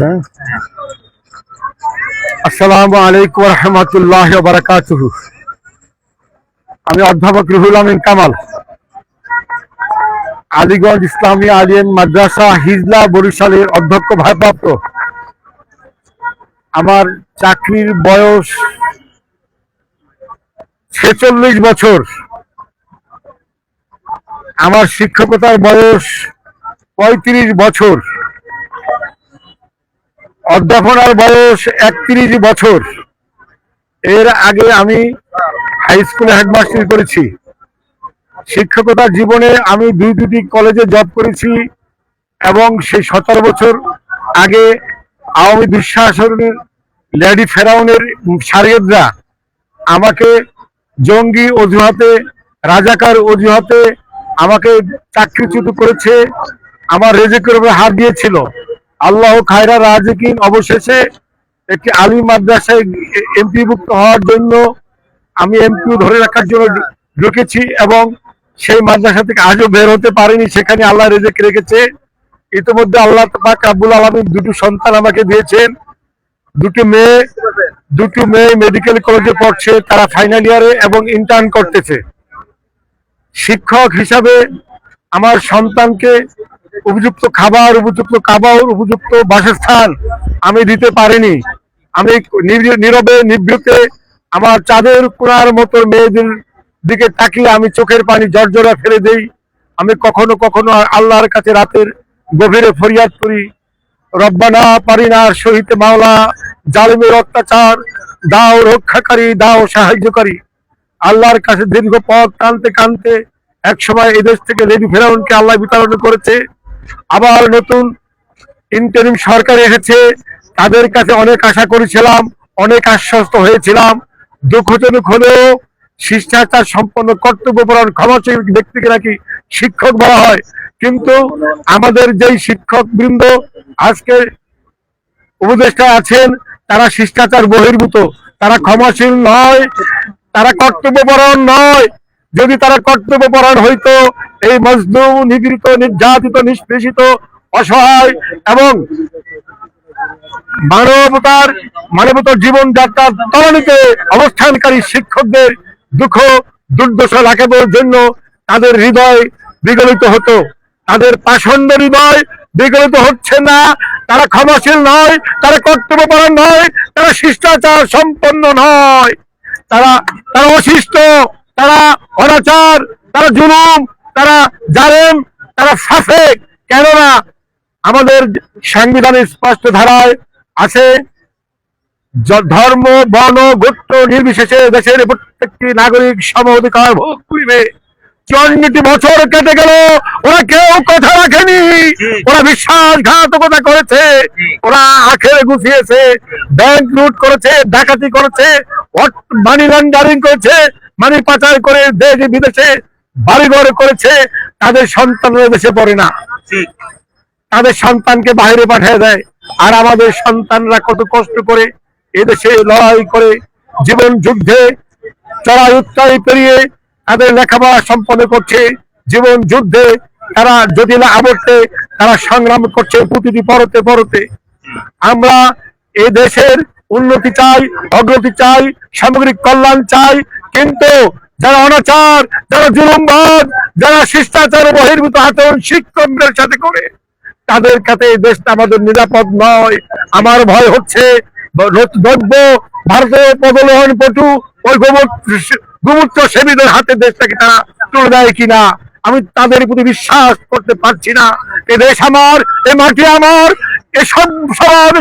হ্যাঁ? আসসালামু আলাইকুম রহমতুল্লাহ আমি অধ্যাপক রুহুল আমিন কামাল। আলিগঞ্জ ইসলামী আলিয়ান মাদ্রাসা হিজলা বরিশালের অধ্যক্ষ ভারপ্রাপ্ত। আমার চাকরির বয়স ছেচল্লিশ বছর। আমার শিক্ষকতার বয়স পঁয়ত্রিশ বছর। অধ্যাপনার বয়স একত্রিশ বছর। এর আগে আমি হাই স্কুলে হেডমাস্টার করেছি। শিক্ষকতার জীবনে আমি দুই দুটি কলেজে জব করেছি এবং সেই সতেরো বছর আগে আওয়ামী দুঃশাসনের লেডি ফেরাউনের সারিয়েদরা আমাকে জঙ্গি অজুহাতে, রাজাকার অজুহাতে আমাকে চাকরিচ্যুত করেছে, আমার রেজেকের উপরে হাত দিয়েছিল। আল্লাহ খায়রা রাজেকিন অবশেষে একটি আলী মাদ্রাসায় এমপিভুক্ত হওয়ার জন্য আমি এমপি ধরে রাখার জন্য ঢুকেছি এবং সেই মাদ্রাসা থেকে আজও বের হতে পারিনি, সেখানে আল্লাহ রেজেক রেখেছে। ইতিমধ্যে আল্লাহ পাক আব্বুল আলমী দুটো সন্তান আমাকে দিয়েছেন। দুটি মেয়ে দুটি মেয়ে মেডিকেল কলেজে পড়ছে, তারা ফাইনাল ইয়ারে এবং ইন্টার্ন করতেছে। শিক্ষক হিসাবে আমার সন্তানকে উপযুক্ত খাবার উপযুক্ত খাবার উপযুক্ত বাসস্থান আমি দিতে পারিনি। আমি নীরবে, নিভৃতে আমার চাঁদের কোনার মতো মেয়েদের দিকে তাকিয়ে আমি চোখের পানি জর্জরা ফেলে দেই। আমি কখনো কখনো আল্লাহর কাছে রাতের গভীরে ফরিয়াদ করি। রব্বানা পারিনা সহিতে মাওলা, জালিমের অত্যাচার, দাও রক্ষাকারী, দাও সাহায্যকারী। আল্লাহর কাছে দীর্ঘ পথ টানতে টানতে এক সময় এদেশ থেকে লেডি ফেরাউনকে আল্লাহ বিতরণ করেছে। আবার নতুন ইন্টারিম সরকার এসেছে। তাদের কাছে অনেক আশা করেছিলাম, অনেক আশ্বস্ত হয়েছিলাম। দুঃখজনক হলেও শিষ্টাচার সম্পন্ন কর্তব্যপরায়ণ ক্ষমাশীল ব্যক্তিকে নাকি শিক্ষক বলা হয়। কিন্তু আমাদের যেই শিক্ষক বৃন্দ আজকে উপদেষ্টা আছেন, তারা শিষ্টাচার বহির্ভূত। তারা ক্ষমাশীল নয়, তারা কর্তব্যপরায়ণ নয়। যদি তারা কর্তব্যপরায়ণ হইতো এই মজলুম, নিগৃহীত, নির্যাতিত, নিষ্পেষিত, অসহায় এবং মানবতার মানবতার জীবন যাত্রার তরণীতে অবস্থানকারী শিক্ষকদের দুঃখ, দুর্দশা লাঘবের জন্য তাদের হৃদয় বিগলিত হতো। তাদের পাষণ্ড হৃদয় বিগলিত হচ্ছে না। তারা ক্ষমাশীল নয়, তারা কর্তব্যপরায়ণ নয়, তারা শিষ্টাচার সম্পন্ন নয়। তারা তারা অশিষ্ট, তারা অনাচার, তারা জুলুম তারা জালেম, তারা ফাঁসে কেননা আমাদের সাংবিধানিক স্পষ্ট ধারায় আছে ধর্ম, বর্ণ, গোত্র নির্বিশেষে দেশের প্রত্যেকটি নাগরিক সম অধিকার ভোগ করিবে। চুয়ান্নটি বছর কেটে গেল, ওরা কেউ কথা রাখেনি। ওরা বিশ্বাসঘাতকতা করেছে, ওরা আখের গুছিয়েছে ব্যাংক লুট করেছে, ডাকাতি করেছে মানি লন্ডারিং করেছে মানি পাচার করে দেশ বিদেশে বাড়িঘর করেছে তাদের সন্তানরা দেশে পড়ে না। তাদের সন্তানকে বাইরে পাঠিয়ে দেয়। আর আমাদের সন্তানরা কত কষ্ট করে এদেশে লড়াই করে জীবন যুদ্ধে চড়াই উত্তরাই পেরিয়ে তাদের লেখাপড়া সম্পন্ন করছে। জীবন যুদ্ধে তারা যদি না আবর্তে তারা সংগ্রাম করছে প্রতিটি পরতে পরতে। আমরা এই দেশের উন্নতি চাই অগ্রতি চাই সামগ্রিক কল্যাণ চাই কিন্তু যারা অনাচার, যারা জুলুমবাদ যারা শিষ্টাচার বহির্ভূত আচরণ শিক্ষকদের সাথে করে, তাদের কাছে এই দেশটা আমাদের নিরাপদ নয়। আমার ভয় হচ্ছে ভারতীয় পদলোহন পটু ওই গোমূত্র সেবীদের হাতে দেশটাকে তারা কিনা, আমি তাদের প্রতি বিশ্বাস করতে পারছি না। এ দেশ আমার, এ মাটি আমার, এ সব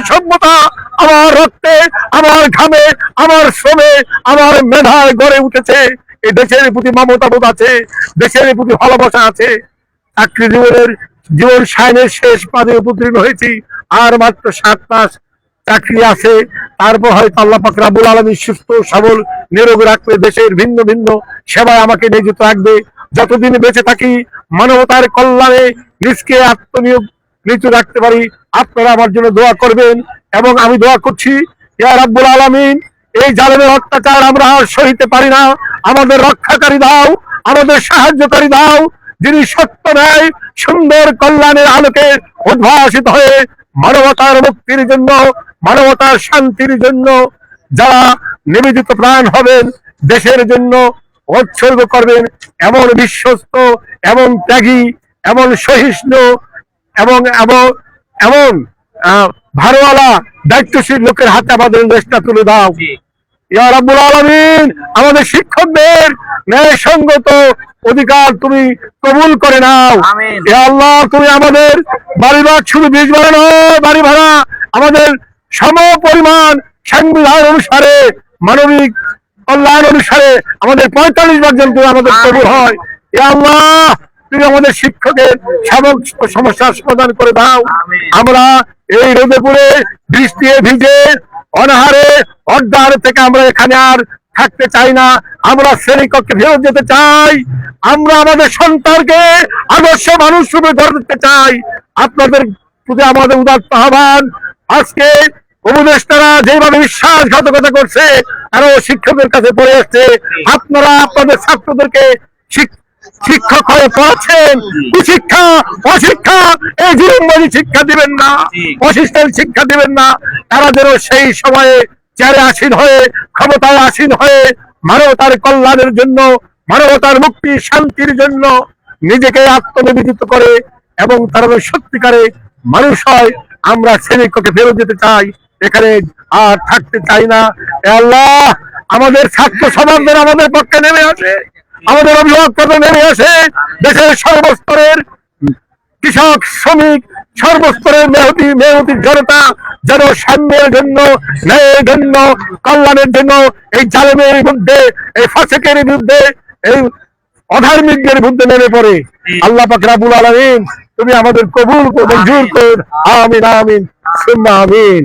সভ্যতা আমার রক্তে, আমার ঘামে, আমার শ্রমে, আমার মেধায় গড়ে উঠেছে। এই দেশের প্রতি মমতাবোধ আছে, দেশের প্রতি ভালোবাসা আছে। চাকরি জীবনের, জীবন সায়নের শেষ পাদে উপতীর্ণ হয়েছি। আর মাত্র সাত মাস চাকরি আছে, তারপর হয়তো আল্লাহ পাক রাবুল আলমী সুস্থ, সবল, নিরোগ রাখবে, দেশের ভিন্ন ভিন্ন সেবায় আমাকে নিয়োজিত রাখবে। যতদিন বেঁচে থাকি, মানবতার কল্যাণে নিজকে আত্মনিয়োগ নিচু রাখতে পারি। আপনারা আমার জন্য দোয়া করবেন এবং আমি দোয়া করছি, ইয়া রাব্বুল আলামিন এই জালেমের অত্যাচার আমরা আর সহিতে পারি না। আমাদের রক্ষাকারী দাও, আমাদের সাহায্যকারী দাও। যিনি সত্য ন্যায়, সুন্দর কল্যাণের আলোকে উদ্ভাসিত হয়ে মানবতার মুক্তির জন্য, মানবতার শান্তির জন্য যারা নিবেদিত প্রাণ হবেন, দেশের জন্য উৎসর্গ করবেন, এমন বিশ্বস্ত, এমন ত্যাগী, এমন সহিষ্ণু, এবং এমন ভারওয়ালা, দায়িত্বশীল লোকের হাতে আমাদের দেশটা তুলে দাও। জি ইয়া রাব্বুল আমাদের শিক্ষকদের ন্যায়সঙ্গত অধিকার তুমি কবুল করে নাও। আল্লাহ তুমি আমাদের বাড়ি ভাড়া শুধু বীজ ভাড়া নয় বাড়ি ভাড়া আমাদের সম পরিমাণ সংবিধান অনুসারে মানবিক কল্যাণ অনুসারে আমাদের পঁয়তাল্লিশ তুমি আমাদের কবুল হয়। আল্লাহ তুমি আমাদের শিক্ষকের সমস্ত সমস্যার সমাধান করে দাও। আমরা এই রোদে পড়ে বৃষ্টি ভিজে অনাহারে, অর্ধাহারে থেকে আমরা এখানে আর থাকতে চাই না। আমরা শ্রেণীকক্ষে ফেরত যেতে চাই। আমরা আমাদের সন্তানকে আদর্শ মানুষ রূপে ধরতে চাই। আপনাদের প্রতি আমাদের উদাত্ত আহ্বান। আজকে উপদেষ্টারা যেভাবে বিশ্বাসঘাতকতা করছে, আরও শিক্ষকের কাছে পড়ে আসছে। আপনারা আপনাদের ছাত্রদেরকে শিক- শিক্ষক হয়ে পড়াচ্ছেন কুশিক্ষা অশিক্ষা এই জীবনবাদী শিক্ষা দিবেন না। অশিষ্টের শিক্ষা দিবেন না। তারা যেন সেই সময়ে চেয়ারে আসীন হয়ে ক্ষমতায় আসীন হয়ে মানবতার কল্যাণের জন্য মানবতার মুক্তি শান্তির জন্য নিজেকে আত্মনিবেদিত করে এবং তারা সত্যিকারে মানুষ হয় আমরা শ্রেণীকক্ষে ফেরত যেতে চাই। এখানে আর থাকতে চাই না। আল্লাহ আমাদের ছাত্র সমাজদের আমাদের পক্ষে নেমে আসে। আমাদের অভিভাবকরা নেমে আসে দেশের সর্বস্তরের কৃষক শ্রমিক সর্বস্তরের মেহতি মেহতির জনতা যেন সাম্যের জন্য ন্যায়ের জন্য কল্যাণের জন্য এই জালেমের বিরুদ্ধে এই ফাসেকের বিরুদ্ধে এই অধার্মিকদের বিরুদ্ধে নেমে পড়ে। আল্লাহ পাক রাবুল আলামিন তুমি আমাদের কবুল মঞ্জুর কর। আমিন আমিন সুম্মা আমিন।